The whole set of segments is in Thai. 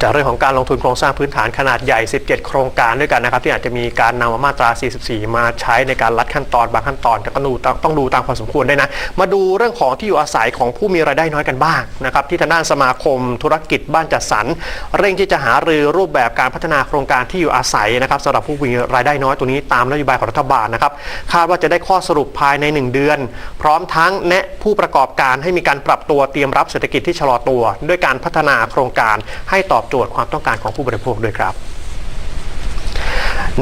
จากเรื่องของการลงทุนโครงสร้างพื้นฐานขนาดใหญ่ 17 โครงการด้วยกันนะครับที่อาจจะมีการนำมาตรา 44 มาใช้ในการลัดขั้นตอนบางขั้นตอนแต่ก็ดูต้องต้องดูตามความสมควรด้วยนะ มาดูเรื่องของที่อยู่อาศัยของผู้มีรายได้น้อยกันบ้างนะครับที่ทางด้านสมาคม ธุรกิจบ้านจัดสรรเร่งที่จะหารือรูปแบบการพัฒนาโครงการที่อยู่อาศัยนะครับสำหรับผู้มีรายได้น้อยตัวนี้ตามนโยบายของรัฐบาลนะครับคาดว่าจะได้ข้อสรุปภายใน 1 เดือน พร้อมทั้งแนะผู้ประกอบการให้มีการปรับตัวเตรียมรับเศรษฐกิจที่ชะลอตัว ด้วยการพัฒนาโครงการให้ตอบโจทย์ความต้องการของผู้บริโภคด้วยครับ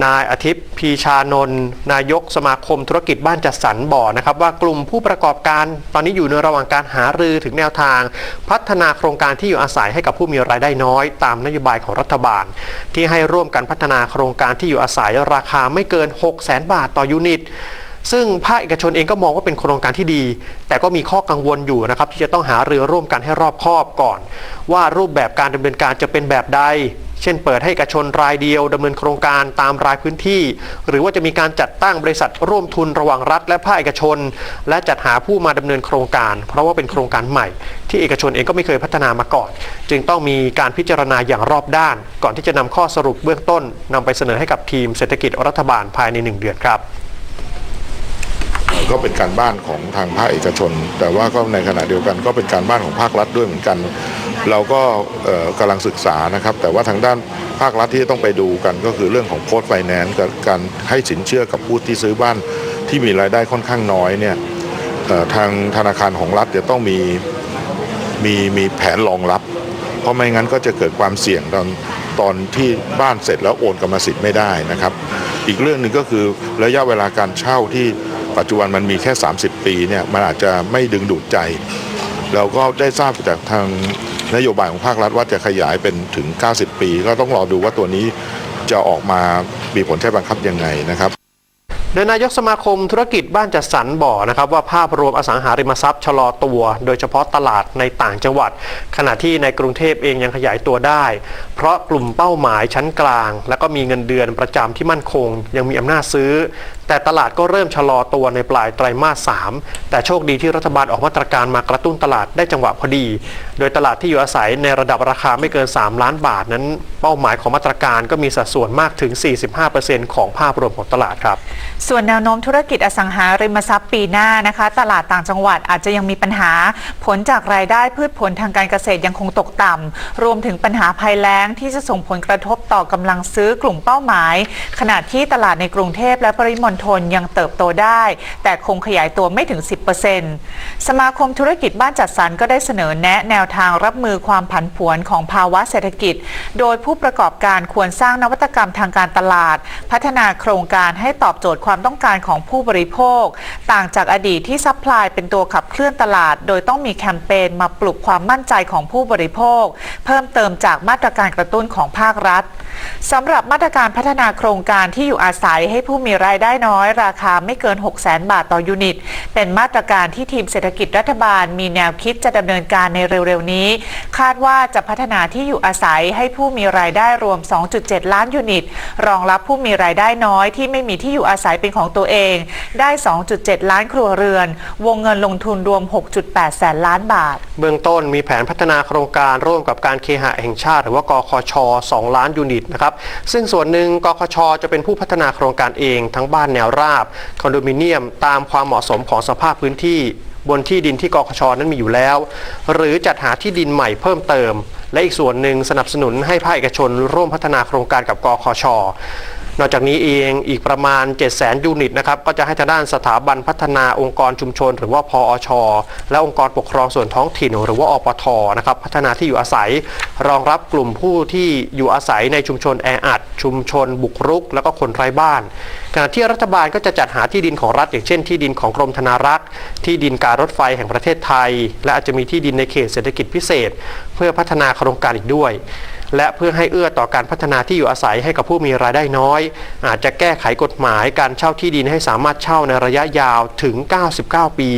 นายอาทิตย์พีชานนท์นายกสมาคมธุรกิจบ้านจัดสรรบอกนะครับว่ากลุ่มผู้ประกอบการตอนนี้อยู่ในระหว่างการหารือถึงแนวทาง พัฒนาโครงการที่อยู่อาศัยให้กับผู้มีรายได้น้อย ตามนโยบายของรัฐบาล ที่ให้ร่วมกันพัฒนาโครงการที่อยู่อาศัยราคาไม่เกิน 6 0 0 0 0 0 บาทต่อยูนิต ซึ่งภาคเอกชนเองก็มองว่าเป็นโครงการที่ดี แต่ก็มีข้อกังวลอยู่นะครับที่จะต้องหาเรือร่วมกันให้รอบคอบก่อน ว่ารูปแบบการดำเนินการจะเป็นแบบใด เช่น เปิดให้เอกชนรายเดียวดำเนินโครงการตามรายพื้นที่ หรือว่าจะมีการจัดตั้งบริษัทร่วมทุนระหว่างรัฐ และภาคเอกชน และจัดหาผู้มาดำเนินโครงการ เพราะว่าเป็นโครงการใหม่ ที่เอกชนเองก็ไม่เคยพัฒนามาก่อน จึงต้องมีการพิจารณาอย่างรอบด้าน ก่อนที่จะนำข้อสรุปเบื้องต้นนำไปเสนอให้กับทีมเศรษฐกิจรัฐบาลภายในหนึ่งเดือนครับ ก็เป็นการบ้านของทางภาคเอกชน แต่ว่าก็ในขณะเดียวกันก็เป็นการบ้านของภาครัฐด้วยเหมือนกัน เราก็เอ่อกำลังศึกษานะครับ แต่ว่าทางด้านภาครัฐที่ต้องไปดูกันก็คือเรื่องของโพสต์ไฟแนนซ์กับการให้สินเชื่อกับผู้ที่ซื้อบ้านที่มีรายได้ค่อนข้างน้อยเนี่ยทางธนาคารของรัฐจะต้องมีมีมีแผนรองรับ เพราะไม่งั้นก็จะเกิดความเสี่ยงตอนตอนที่บ้านเสร็จแล้วโอนกรรมสิทธิ์ไม่ได้นะครับ อีกเรื่องหนึ่งก็คือระยะเวลาการเช่าที่ ปัจจุบันมันมีแค่ 30 ปีเนี่ยมันอาจจะไม่ดึงดูดใจ เราก็ได้ทราบจากทางนโยบายของภาครัฐว่าจะขยายเป็นถึง 90 ปี ก็ต้องรอดูว่าตัวนี้จะออกมามีผลใช้บังคับยังไงนะครับโดยนายกสมาคมธุรกิจบ้านจัดสรรบอกนะครับว่าภาพรวมอสังหาริมทรัพย์ชะลอตัว โดยเฉพาะตลาดในต่างจังหวัด ขณะที่ในกรุงเทพเองยังขยายตัวได้ เพราะกลุ่มเป้าหมายชั้นกลาง และก็มีเงินเดือนประจำที่มั่นคง ยังมีอำนาจซื้อ แต่ตลาดก็เริ่มชะลอตัวในปลายไตรมาส 3 แต่โชคดีที่รัฐบาลออกมาตรการมากระตุ้นตลาดได้จังหวะพอดี โดยตลาดที่อยู่อาศัยในระดับราคาไม่เกิน 3 ล้านบาทนั้น เป้าหมายของมาตรการก็มีสัดส่วนมากถึง 45%ของภาพรวมของตลาดครับ ส่วนแนวโน้มธุรกิจอสังหาริมทรัพย์ปีหน้านะคะ ตลาดต่างจังหวัดอาจจะยังมีปัญหา ผลจากรายได้พืชผลทางการเกษตรยังคงตกต่ำรวมถึงปัญหาภัยแล้งที่จะส่งผลกระทบต่อกำลังซื้อกลุ่มเป้าหมาย ขณะที่ตลาดในกรุงเทพและปริมณฑลยังเติบโตได้ แต่คงขยายตัวไม่ถึง 10%สมาคมธุรกิจบ้านจัดสรรก็ได้เสนอแนะแนวทางรับมือความผันผวนของภาวะเศรษฐกิจ โดยผู้ประกอบการควรสร้างนวัตกรรมทางการตลาด พัฒนาโครงการให้ตอบโจทย์ความต้องการของผู้บริโภค ต่างจากอดีตที่ซัพพลายเป็นตัวขับเคลื่อนตลาด โดยต้องมีแคมเปญมาปลุกความมั่นใจของผู้บริโภค เพิ่มเติมจากมาตรการกระตุ้นของภาครัฐ สำหรับมาตรการพัฒนาโครงการที่อยู่อาศัยให้ผู้มีรายได้น้อย ราคาไม่เกิน 6 0 0 0 0 0บาทต่อยูนิต เป็นมาตรการที่ทีมเศรษฐกิจรัฐบาล มีแนวคิดจะดำเนินการในเร็วๆนี้ คาดว่าจะพัฒนาที่อยู่อาศัยให้ผู้มีรายได้รวม 2.7 ล้านยูนิต รองรับผู้มีรายได้น้อยที่ไม่มีที่อยู่อาศัยเป็นของตัวเอง ได้ 2.7 ล้านครัวเรือน วงเงินลงทุนรวม 6.8 แสนล้านบาท เบื้องต้นมีแผนพัฒนาโครงการร่วมกับการเคหะแห่งชาติ หรือว่ากคช 2 ล้านยูนิตนะครับ ซึ่งส่วนหนึ่งกคชจะเป็นผู้พัฒนาโครงการเองทั้งบ้านแนวราบ คอนโดมิเนียม ตามความเหมาะสมของสภาพพื้นที่บนที่ดินที่กคชนั้นมีอยู่แล้ว หรือจัดหาที่ดินใหม่เพิ่มเติม และอีกส่วนหนึ่งสนับสนุนให้ภาคเอกชนร่วมพัฒนาโครงการกับกคช นอกจากนี้เองอีกประมาณ7 0 0 0 0 0ยูนิตนะครับก็จะให้ทางด้านสถาบันพัฒนาองค์กรชุมชน หรือว่าพอช และองค์กรปกครองส่วนท้องถิ่น หรือว่าอปทนะครับพัฒนาที่อยู่อาศัย รองรับกลุ่มผู้ที่อยู่อาศัยในชุมชนแออัดชุมชน บุกรุก แล้วก็คนไร้บ้านขณะที่รัฐบาลก็จะจัดหาที่ดินของรัฐ อย่างเช่น ที่ดินของกรมธนารักษ์ ที่ดินการรถไฟแห่งประเทศไทย และอาจจะมีที่ดินในเขตเศรษฐกิจพิเศษ เพื่อพัฒนาโครงการอีกด้วย และเพื่อให้เอื้อต่อการพัฒนาที่อยู่อาศัยให้กับผู้มีรายได้น้อย อาจจะแก้ไขกฎหมายการเช่าที่ดินให้สามารถเช่าในระยะยาวถึง 99 ปี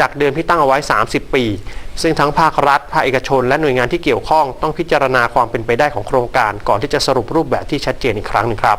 จากเดิมที่ตั้งเอาไว้ 30 ปี ซึ่งทั้งภาครัฐ ภาคเอกชน และหน่วยงานที่เกี่ยวข้องต้องพิจารณาความเป็นไปได้ของโครงการ ก่อนที่จะสรุปรูปแบบที่ชัดเจนอีกครั้งหนึ่งครับ